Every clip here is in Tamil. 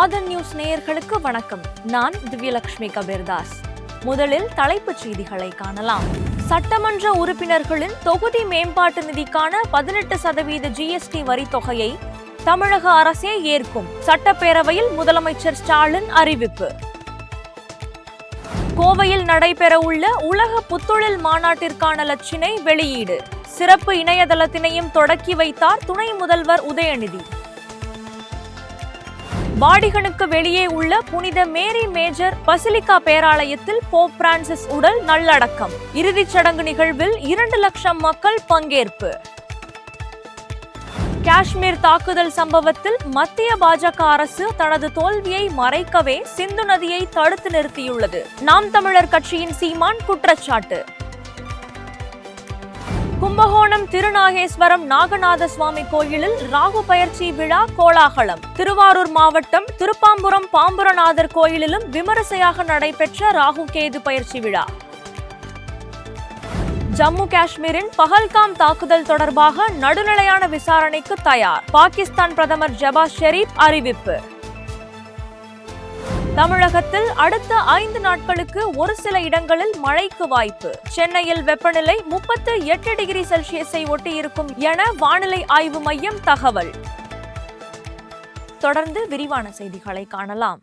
ஆதன் நியூஸ் நேயர்களுக்கு வணக்கம். நான் திவ்யலட்சுமி கபீர்தாஸ். முதலில் தலைப்புச் செய்திகளை காணலாம். சட்டமன்ற உறுப்பினர்களின் தொகுதி மேம்பாட்டு நிதிக்கான பதினெட்டு சதவீத ஜிஎஸ்டி வரி தொகையை தமிழக அரசே ஏற்கும் சட்டப்பேரவையில் முதலமைச்சர் ஸ்டாலின் அறிவிப்பு. கோவையில் நடைபெறவுள்ள உலக புத்தொழில் மாநாட்டிற்கான லட்சினை வெளியீடு. சிறப்பு இணையதளத்தினையும் தொடக்கி வைத்தார் துணை முதல்வர் உதயநிதி. வாடிகனுக்கு வெளியே உள்ள புனித மேரி மேஜர் பசிலிக்கா பேராலயத்தில் போப் பிரான்சிஸ் உடல் நல்லடக்கம். இறுதிச் சடங்கு நிகழ்வில் இரண்டு லட்சம் மக்கள் பங்கேற்பு. காஷ்மீர் தாக்குதல் சம்பவத்தில் மத்திய பாஜக அரசு தனது தோல்வியை மறைக்கவே சிந்து நதியை தடுத்து நிறுத்தியுள்ளது. நாம் தமிழர் கட்சியின் சீமான் குற்றச்சாட்டு. கும்பகோணம் திருநாகேஸ்வரம் நாகநாத சுவாமி கோயிலில் ராகு பயிற்சி விழா கோலாகலம். திருவாரூர் மாவட்டம் திருப்பாம்புரம் பாம்புரநாதர் கோயிலிலும் விமரிசையாக நடைபெற்ற ராகு கேது பயிற்சி விழா. ஜம்மு காஷ்மீரின் பஹல்காம் தாக்குதல் தொடர்பாக நடுநிலையான விசாரணைக்கு தயார். பாகிஸ்தான் பிரதமர் ஜபாஸ் ஷெரீப் அறிவிப்பு. தமிழகத்தில் அடுத்த ஐந்து நாட்களுக்கு ஒரு சில இடங்களில் மழைக்கு வாய்ப்பு. சென்னையில் வெப்பநிலை முப்பத்து எட்டு டிகிரி செல்சியஸை ஒட்டியிருக்கும் என வானிலை ஆய்வு மையம் தகவல். தொடர்ந்து விரிவான செய்திகளை காணலாம்.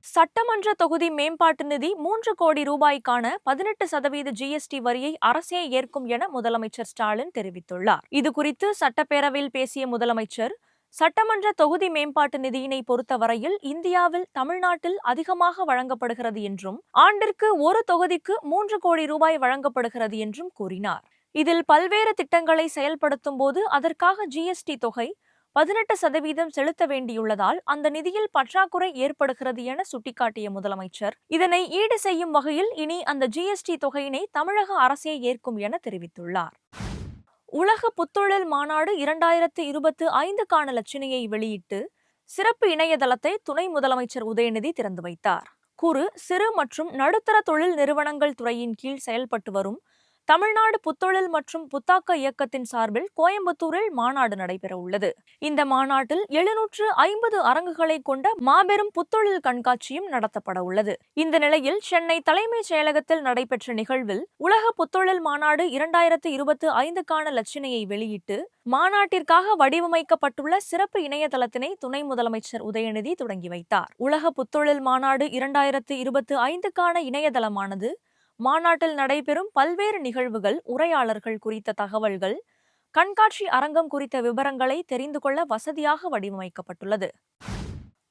சட்டமன்ற தொகுதி மேம்பாட்டு நிதி மூன்று கோடி ரூபாய்க்கான பதினெட்டு சதவீத ஜிஎஸ்டி வரியை அரசே ஏற்கும் என முதலமைச்சர் ஸ்டாலின் தெரிவித்துள்ளார். இதுகுறித்து சட்டப்பேரவையில் பேசிய முதலமைச்சர் சட்டமன்ற தொகுதி மேம்பாட்டு நிதியினை பொறுத்தவரையில் இந்தியாவில் தமிழ்நாட்டில் அதிகமாக வழங்கப்படுகிறது என்றும் ஆண்டிற்கு ஒரு தொகுதிக்கு மூன்று கோடி ரூபாய் வழங்கப்படுகிறது என்றும் கூறினார். இதில் பல்வேறு திட்டங்களை செயல்படுத்தும் போது அதற்காக ஜிஎஸ்டி தொகை பதினெட்டு சதவீதம் செலுத்த வேண்டியுள்ளதால் அந்த நிதியில் பற்றாக்குறை ஏற்படுகிறது என சுட்டிக்காட்டிய முதலமைச்சர். இதனை ஈடு செய்யும் வகையில் இனி அந்த ஜிஎஸ்டி தொகையினை தமிழக அரசே ஏற்கும் என தெரிவித்துள்ளார். உலக புத்தொழில் மாநாடு இரண்டாயிரத்து இருபத்து ஐந்துக்கான லட்சணையை வெளியிட்டு சிறப்பு இணையதளத்தை துணை முதலமைச்சர் உதயநிதி திறந்து வைத்தார். குறு சிறு மற்றும் நடுத்தர தொழில் நிறுவனங்கள் துறையின் கீழ் செயல்பட்டு வரும் தமிழ்நாடு புத்தொழில் மற்றும் புத்தாக்க இயக்கத்தின் சார்பில் கோயம்புத்தூரில் மாநாடு நடைபெற உள்ளது இந்த மாநாட்டில் எழுநூற்று ஐம்பது அரங்குகளை கொண்ட மாபெரும் புத்தொழில் கண்காட்சியும் நடத்தப்பட உள்ளது இந்த நிலையில் சென்னை தலைமைச் செயலகத்தில் நடைபெற்ற நிகழ்வில் உலக புத்தொழில் மாநாடு இரண்டாயிரத்து இருபத்து ஐந்துக்கான லட்சணையை வெளியிட்டு மாநாட்டிற்காக வடிவமைக்கப்பட்டுள்ள சிறப்பு இணையதளத்தினை துணை முதலமைச்சர் உதயநிதி தொடங்கி வைத்தார். உலக புத்தொழில் மாநாடு இரண்டாயிரத்து இருபத்து ஐந்துக்கான இணையதளமானது மாநாட்டில் நடைபெறும் பல்வேறு நிகழ்வுகள் உரையாளர்கள் குறித்த தகவல்கள் கண்காட்சி அரங்கம் குறித்த விவரங்களை தெரிந்து கொள்ள வசதியாக வடிவமைக்கப்பட்டுள்ளது.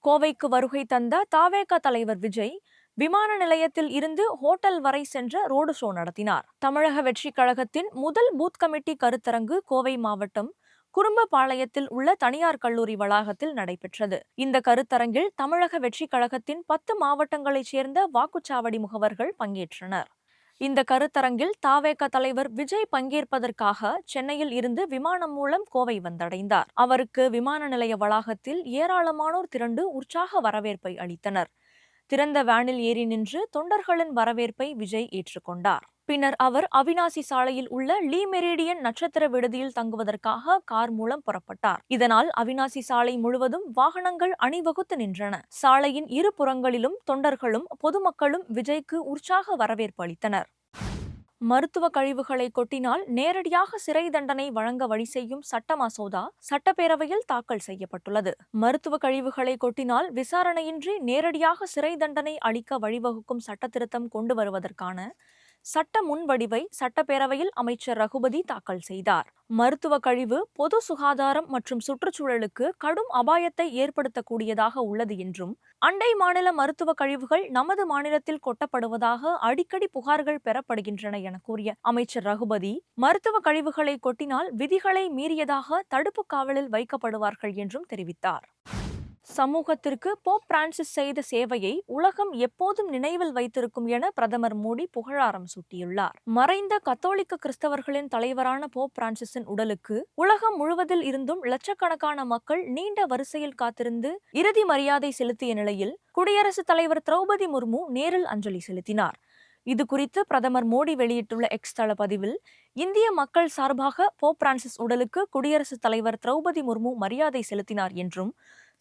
கோவைக்கு வருகை தந்த தாவேக தலைவர் விஜய் விமான நிலையத்தில் இருந்து ஹோட்டல் வரை சென்ற ரோடு ஷோ நடத்தினார். தமிழக வெற்றி கழகத்தின் முதல் பூத் கமிட்டி கருத்தரங்கு கோவை மாவட்டம் குறும்பபாளையத்தில் உள்ள தனியார் கல்லூரி வளாகத்தில் நடைபெற்றது. இந்த கருத்தரங்கில் தமிழக வெற்றி கழகத்தின் பத்து மாவட்டங்களைச் சேர்ந்த வாக்குச்சாவடி முகவர்கள் பங்கேற்றனர். இந்த கருத்தரங்கில் தாவேக தலைவர் விஜய் பங்கேற்பதற்காக சென்னையில் இருந்து விமானம் மூலம் கோவை வந்தடைந்தார். அவருக்கு விமான நிலைய வளாகத்தில் ஏராளமானோர் திரண்டு உற்சாக வரவேற்பை அளித்தனர். திறந்த வேனில் ஏறி நின்று தொண்டர்களின் வரவேற்பை விஜய் ஏற்றுக்கொண்டார். பின்னர் அவர் அவினாசி சாலையில் உள்ள லீ மெரிடியன் நட்சத்திர விடுதியில் தங்குவதற்காக கார் மூலம் புறப்பட்டார். இதனால் அவினாசி சாலை முழுவதும் வாகனங்கள் அணிவகுத்து நின்றன. சாலையின் இரு புறங்களிலும் தொண்டர்களும் பொதுமக்களும் விஜய்க்கு உற்சாக வரவேற்பு அளித்தனர். மருத்துவ கழிவுகளை கொட்டினால் நேரடியாக சிறை தண்டனை வழங்க வழி செய்யும் சட்ட மசோதா சட்டப்பேரவையில் தாக்கல் செய்யப்பட்டுள்ளது. மருத்துவ கழிவுகளை கொட்டினால் விசாரணையின்றி நேரடியாக சிறை தண்டனை அளிக்க வழிவகுக்கும் சட்டத்திருத்தம் கொண்டு வருவதற்கான சட்ட முன்வடிவை சட்டப்பேரவையில் அமைச்சர் ரகுபதி தாக்கல் செய்தார். மருத்துவ கழிவு பொது சுகாதாரம் மற்றும் சுற்றுச்சூழலுக்கு கடும் அபாயத்தை ஏற்படுத்தக்கூடியதாக உள்ளது என்றும் அண்டை மாநில மருத்துவ கழிவுகள் நமது மாநிலத்தில் கொட்டப்படுவதாக அடிக்கடி புகார்கள் பெறப்படுகின்றன என கூறிய அமைச்சர் ரகுபதி மருத்துவ கழிவுகளை கொட்டினால் விதிகளை மீறியதாக தடுப்பு காவலில் வைக்கப்படுவார்கள் என்றும் தெரிவித்தார். சமூகத்திற்கு போப் பிரான்சிஸ் செய்த சேவையை உலகம் எப்போதும் நினைவில் வைத்திருக்கும் என பிரதமர் மோடி புகழாரம் சூட்டியுள்ளார். மறைந்த கத்தோலிக்க கிறிஸ்தவர்களின் தலைவரான போப் பிரான்சிஸின் உடலுக்கு உலகம் முழுவதில் இருந்தும் லட்சக்கணக்கான மக்கள் நீண்ட வரிசையில் காத்திருந்து இறுதி மரியாதை செலுத்திய நிலையில் குடியரசுத் தலைவர் திரௌபதி முர்மு நேரில் அஞ்சலி செலுத்தினார். இது குறித்து பிரதமர் மோடி வெளியிட்டுள்ள எக்ஸ் தள பதிவில் இந்திய மக்கள் சார்பாக போப் பிரான்சிஸ் உடலுக்கு குடியரசுத் தலைவர் திரௌபதி முர்மு மரியாதை செலுத்தினார் என்றும்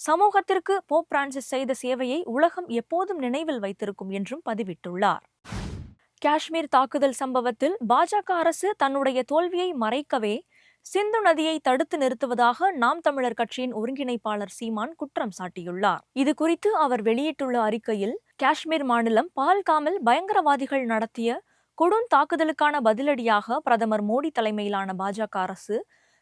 சமூகத்திற்கு போப் பிரான்சிஸ் செய்த சேவையை உலகம் எப்போதும் நினைவில் வைத்திருக்கும் என்றும் பதிவிட்டுள்ளார். காஷ்மீர் தாக்குதல் சம்பவத்தில் பாஜக அரசு தன்னுடைய தோல்வியை மறைக்கவே சிந்து நதியை தடுத்து நிறுத்துவதாக நாம் தமிழர் கட்சியின் ஒருங்கிணைப்பாளர் சீமான் குற்றம் சாட்டியுள்ளார். இது குறித்து அவர் வெளியிட்டுள்ள அறிக்கையில் காஷ்மீர் மாநிலம் பால்காமில் பயங்கரவாதிகள் நடத்திய கொடும் தாக்குதலுக்கான பதிலடியாக பிரதமர் மோடி தலைமையிலான பாஜக அரசு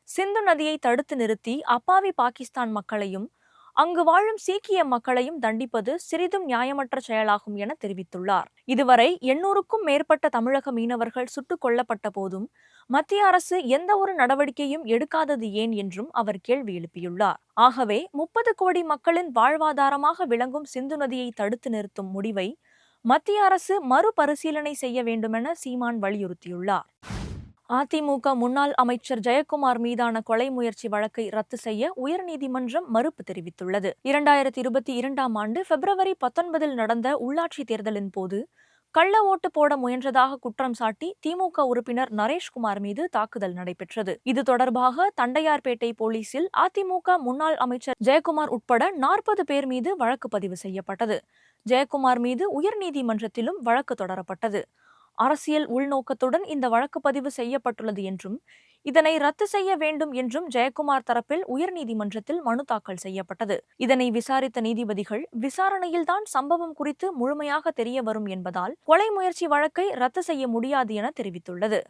சிந்து நதியை தடுத்து நிறுத்தி அப்பாவி பாகிஸ்தான் மக்களையும் அங்கு வாழும் சீக்கிய மக்களையும் தண்டிப்பது சிறிதும் நியாயமற்ற செயலாகும் என தெரிவித்துள்ளார். இதுவரை எண்ணூறுக்கும் மேற்பட்ட தமிழக மீனவர்கள் சுட்டுக் கொல்லப்பட்ட போதும் மத்திய அரசு எந்த ஒரு நடவடிக்கையும் எடுக்காதது ஏன் என்றும் அவர் கேள்வி எழுப்பியுள்ளார். ஆகவே முப்பது கோடி மக்களின் வாழ்வாதாரமாக விளங்கும் சிந்து நதியை தடுத்து நிறுத்தும் முடிவை மத்திய அரசு மறுபரிசீலனை செய்ய வேண்டுமென சீமான் வலியுறுத்தியுள்ளார். அதிமுக முன்னாள் அமைச்சர் ஜெயக்குமார் மீதான கொலை முயற்சி வழக்கை ரத்து செய்ய உயர்நீதிமன்றம் மறுப்பு தெரிவித்துள்ளது. இரண்டாயிரத்தி இருபத்தி இரண்டாம் ஆண்டு பிப்ரவரி பத்தொன்பதில் நடந்த உள்ளாட்சி தேர்தலின் போது கள்ள ஓட்டு போட முயன்றதாக குற்றம் சாட்டி திமுக உறுப்பினர் நரேஷ்குமார் மீது தாக்குதல் நடைபெற்றது. இது தொடர்பாக தண்டையார்பேட்டை போலீசில் அதிமுக முன்னாள் அமைச்சர் ஜெயக்குமார் உட்பட நாற்பது பேர் மீது வழக்கு பதிவு செய்யப்பட்டது. ஜெயக்குமார் மீது உயர்நீதிமன்றத்திலும் வழக்கு தொடரப்பட்டது. அரசியல் உள்நோக்கத்துடன் இந்த வழக்கு பதிவு செய்யப்பட்டுள்ளது என்றும் இதனை ரத்து செய்ய வேண்டும் என்றும் ஜெயக்குமார் தரப்பில் உயர்நீதிமன்றத்தில் மனு தாக்கல் செய்யப்பட்டது. இதனை விசாரித்த நீதிபதிகள் விசாரணையில்தான் சம்பவம் குறித்து முழுமையாக தெரிய வரும் என்பதால் கொலை முயற்சி வழக்கை ரத்து செய்ய முடியாது என தெரிவித்துள்ளது.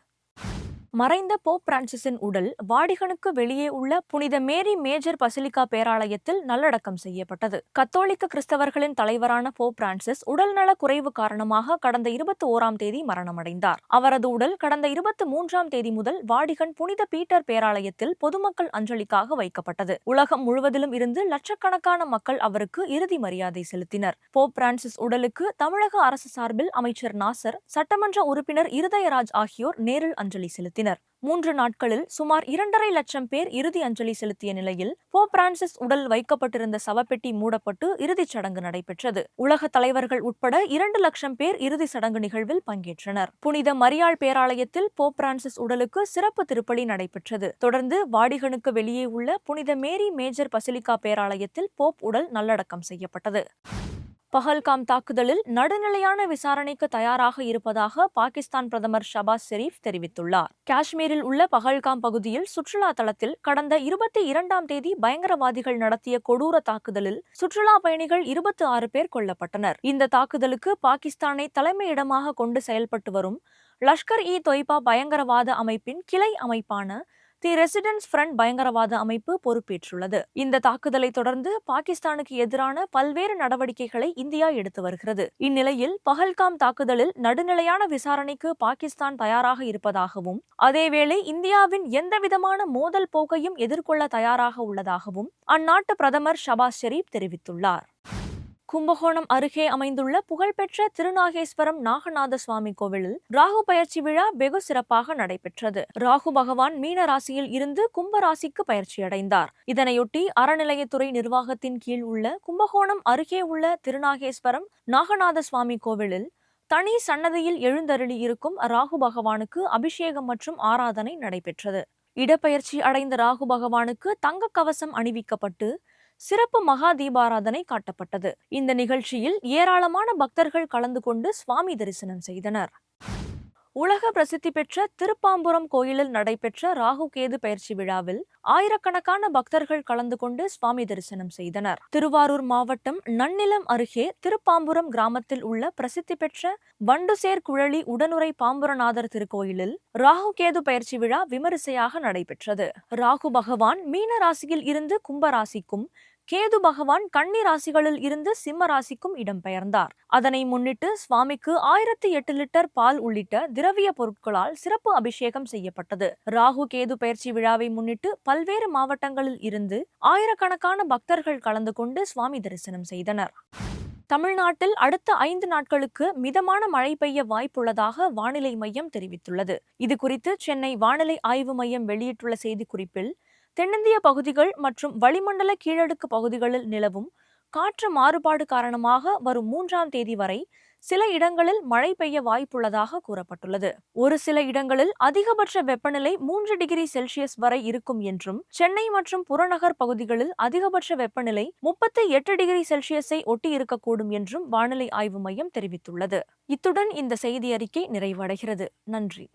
மறைந்த போப் பிரான்சிஸின் உடல் வாடிகனுக்கு வெளியே உள்ள புனித மேரி மேஜர் பசிலிகா பேராலயத்தில் நல்லடக்கம் செய்யப்பட்டது. கத்தோலிக்க கிறிஸ்தவர்களின் தலைவரான போப் பிரான்சிஸ் உடல்நல குறைவு காரணமாக கடந்த இருபத்தி ஓராம் தேதி மரணமடைந்தார். அவரது உடல் கடந்த இருபத்தி மூன்றாம் தேதி முதல் வாடிகன் புனித பீட்டர் பேராலயத்தில் பொதுமக்கள் அஞ்சலிக்காக வைக்கப்பட்டது. உலகம் முழுவதிலும் இருந்து லட்சக்கணக்கான மக்கள் அவருக்கு இறுதி மரியாதை செலுத்தினர். போப் பிரான்சிஸ் உடலுக்கு தமிழக அரசு சார்பில் அமைச்சர் நாசர் சட்டமன்ற உறுப்பினர் இருதயராஜ் ஆகியோர் நேரில் அஞ்சலி செலுத்தினர். செலுத்தினர் மூன்று நாட்களில் சுமார் இரண்டரை லட்சம் பேர் இறுதி அஞ்சலி செலுத்திய நிலையில் போ பிரான்சிஸ் உடல் வைக்கப்பட்டிருந்த சவப்பெட்டி மூடப்பட்டு இறுதிச் சடங்கு நடைபெற்றது. உலக தலைவர்கள் உட்பட இரண்டு லட்சம் பேர் இறுதி சடங்கு நிகழ்வில் பங்கேற்றனர். புனித மரியாள் பேராலயத்தில் போப் பிரான்சிஸ் உடலுக்கு சிறப்பு திருப்பலி நடைபெற்றது. தொடர்ந்து வாடிகனுக்கு வெளியே உள்ள புனித மேரி மேஜர் பசிலிகா பேராலயத்தில் போப் உடல் நல்லடக்கம் செய்யப்பட்டது. பஹல்காம் தாக்குதலில் நடுநிலையான விசாரணைக்கு தயாராக இருப்பதாக பாகிஸ்தான் பிரதமர் ஷபாஸ் ஷெரீப் தெரிவித்துள்ளார். காஷ்மீரில் உள்ள பஹல்காம் பகுதியில் சுற்றுலா தளத்தில் கடந்த இருபத்தி இரண்டாம் தேதி பயங்கரவாதிகள் நடத்திய கொடூர தாக்குதலில் சுற்றுலா பயணிகள் இருபத்தி ஆறு பேர் கொல்லப்பட்டனர். இந்த தாக்குதலுக்கு பாகிஸ்தானை தலைமையிடமாக கொண்டு செயல்பட்டு வரும் லஷ்கர் இ தொய்பா பயங்கரவாத அமைப்பின் கிளை அமைப்பான தி ரெசிடென்ஸ் ஃப்ரண்ட் பயங்கரவாத அமைப்பு பொறுப்பேற்றுள்ளது. இந்த தாக்குதலை தொடர்ந்து பாகிஸ்தானுக்கு எதிரான பல்வேறு நடவடிக்கைகளை இந்தியா எடுத்து வருகிறது. இந்நிலையில் பஹல்காம் தாக்குதலில் நடுநிலையான விசாரணைக்கு பாகிஸ்தான் தயாராக இருப்பதாகவும் அதேவேளை இந்தியாவின் எந்தவிதமான மோதல் போக்கையும் எதிர்கொள்ள தயாராக உள்ளதாகவும் அந்நாட்டு பிரதமர் ஷபாஸ் ஷெரீப் தெரிவித்துள்ளார். கும்பகோணம் அருகே அமைந்துள்ள புகழ்பெற்ற திருநாகேஸ்வரம் நாகநாத சுவாமி கோவிலில் ராகு பயிற்சி விழா வெகு சிறப்பாக நடைபெற்றது. ராகு பகவான் மீன ராசியில் இருந்து கும்ப ராசிக்கு பயிற்சியடைந்தார் இதனையொட்டி அறநிலையத்துறை நிர்வாகத்தின் கீழ் உள்ள கும்பகோணம் அருகே உள்ள திருநாகேஸ்வரம் நாகநாத சுவாமி கோவிலில் தனி சன்னதியில் எழுந்தருளி இருக்கும் ராகு பகவானுக்கு அபிஷேகம் மற்றும் ஆராதனை நடைபெற்றது. இடப்பெயர்ச்சி அடைந்த ராகு பகவானுக்கு தங்க கவசம் அணிவிக்கப்பட்டு சிறப்பு மகா தீபாராதனை காட்டப்பட்டது. இந்த நிகழ்ச்சியில் ஏராளமான பக்தர்கள் கலந்து கொண்டு சுவாமி தரிசனம் செய்தனர். உலக பிரசித்தி பெற்ற திருப்பாம்புரம் கோயிலில் நடைபெற்ற ராகு கேது பயிற்சி விழாவில் ஆயிரக்கணக்கான பக்தர்கள் கலந்து கொண்டு சுவாமி தரிசனம் செய்தனர். திருவாரூர் மாவட்டம் நன்னிலம் அருகே திருப்பாம்புரம் கிராமத்தில் உள்ள பிரசித்தி பெற்ற வண்டுசேர் குழலி உடனுரை பாம்புரநாதர் திருக்கோயிலில் ராகு கேது பயிற்சி விழா விமரிசையாக நடைபெற்றது. ராகு பகவான் மீன ராசியில் இருந்து கும்பராசிக்கும் கேது பகவான் கன்னி ராசிகளில் இருந்து சிம்ம ராசிக்கும் இடம்பெயர்ந்தார் அதனை முன்னிட்டு சுவாமிக்கு ஆயிரத்தி எட்டு லிட்டர் பால் உள்ளிட்ட திரவிய பொருட்களால் சிறப்பு அபிஷேகம் செய்யப்பட்டது. ராகு கேது பயிற்சி விழாவை முன்னிட்டு பல்வேறு மாவட்டங்களில் இருந்து ஆயிரக்கணக்கான பக்தர்கள் கலந்து கொண்டு சுவாமி தரிசனம் செய்தனர். தமிழ்நாட்டில் அடுத்த ஐந்து நாட்களுக்கு மிதமான மழை பெய்ய வாய்ப்புள்ளதாக வானிலை மையம் தெரிவித்துள்ளது. இது குறித்து சென்னை வானிலை ஆய்வு மையம் வெளியிட்டுள்ள செய்திக்குறிப்பில் தென்னிந்திய பகுதிகள் மற்றும் வளிமண்டல கீழடுக்கு பகுதிகளில் நிலவும் காற்று மாறுபாடு காரணமாக வரும் மூன்றாம் தேதி வரை சில இடங்களில் மழை பெய்ய வாய்ப்புள்ளதாக கூறப்பட்டுள்ளது. ஒரு சில இடங்களில் அதிகபட்ச வெப்பநிலை மூன்று டிகிரி செல்சியஸ் வரை இருக்கும் என்றும் சென்னை மற்றும் புறநகர் பகுதிகளில் அதிகபட்ச வெப்பநிலை முப்பத்தி எட்டு டிகிரி செல்சியஸை ஒட்டி இருக்கக்கூடும் என்றும் வானிலை ஆய்வு மையம் தெரிவித்துள்ளது. இத்துடன் இந்த செய்தி அறிக்கை நிறைவடைகிறது. நன்றி.